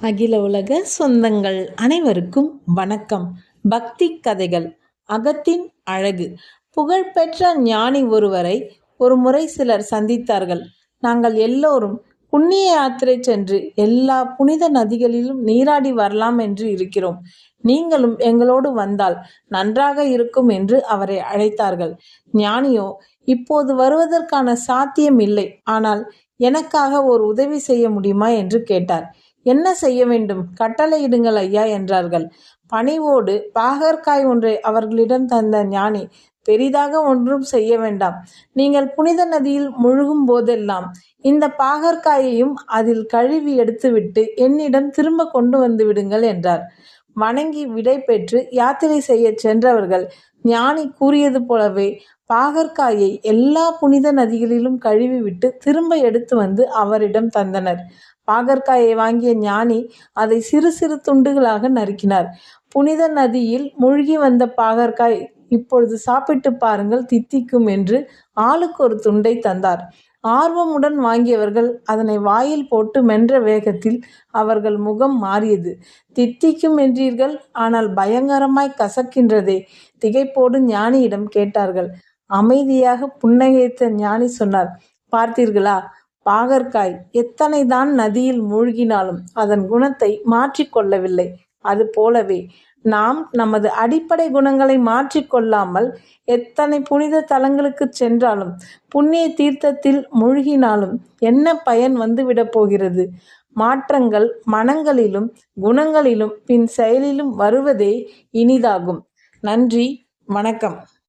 அகில உலக சொந்தங்கள் அனைவருக்கும் வணக்கம். பக்தி கதைகள் அகத்தின் அழகு. புகழ்பெற்ற ஞானி ஒருவரை ஒரு முறை சிலர் சந்தித்தார்கள். நாங்கள் எல்லோரும் புண்ணிய யாத்திரை சென்று எல்லா புனித நதிகளிலும் நீராடி வரலாம் என்று இருக்கிறோம். நீங்களும் எங்களோடு வந்தால் நன்றாக இருக்கும் என்று அவரை அழைத்தார்கள். ஞானியோ இப்போது வருவதற்கான சாத்தியம் இல்லை. ஆனால் எனக்காக ஒரு உதவி செய்ய முடியுமா என்று கேட்டார். என்ன செய்ய வேண்டும்? கட்டளையிடுங்கள் ஐயா என்றார்கள். பணிவோடு பாகற்காய் ஒன்றை அவர்களிடம் தந்த ஞானி பெரிதாக ஒன்றும் செய்ய வேண்டாம். நீங்கள் புனித நதியில் முழுகும் போதெல்லாம் இந்த பாகற்காயையும் அதில் கழுவி எடுத்துவிட்டு என்னிடம் திரும்ப கொண்டு வந்து விடுங்கள் என்றார். வணங்கி விடை பெற்று யாத்திரை செய்ய சென்றவர்கள் ஞானி கூறியது போலவே பாகற்காயை எல்லா புனித நதிகளிலும் கழுவிவிட்டு திரும்ப எடுத்து வந்து அவரிடம் தந்தனர். பாகற்காயை வாங்கிய ஞானி அதை சிறு சிறு துண்டுகளாக நறுக்கினார். புனித நதியில் மூழ்கி வந்த பாகற்காய் இப்பொழுது சாப்பிட்டு பாருங்கள் தித்திக்கும் என்று ஆளுக்கு ஒரு துண்டை தந்தார். ஆர்வமுடன் வாங்கியவர்கள் அதனை வாயில் போட்டு மென்ற வேகத்தில் அவர்கள் முகம் மாறியது. தித்திக்கும் என்றீர்கள் ஆனால் பயங்கரமாய் கசக்கின்றதே திகைப்போடு ஞானியிடம் கேட்டார்கள். அமைதியாக புன்னகைத்த ஞானி சொன்னார் பார்த்தீர்களா பாகற்காய் எத்தனை தான் நதியில் மூழ்கினாலும் அதன் குணத்தை மாற்றிக்கொள்ளவில்லை அது போலவே நாம் நமது அடிப்படை குணங்களை மாற்றிக்கொள்ளாமல் எத்தனை புனித தலங்களுக்கு சென்றாலும் புண்ணிய தீர்த்தத்தில் மூழ்கினாலும் என்ன பயன் வந்துவிடப் போகிறது? மாற்றங்கள் மனங்களிலும் குணங்களிலும் பின் செயலிலும் வருவதே இனிதாகும். நன்றி வணக்கம்.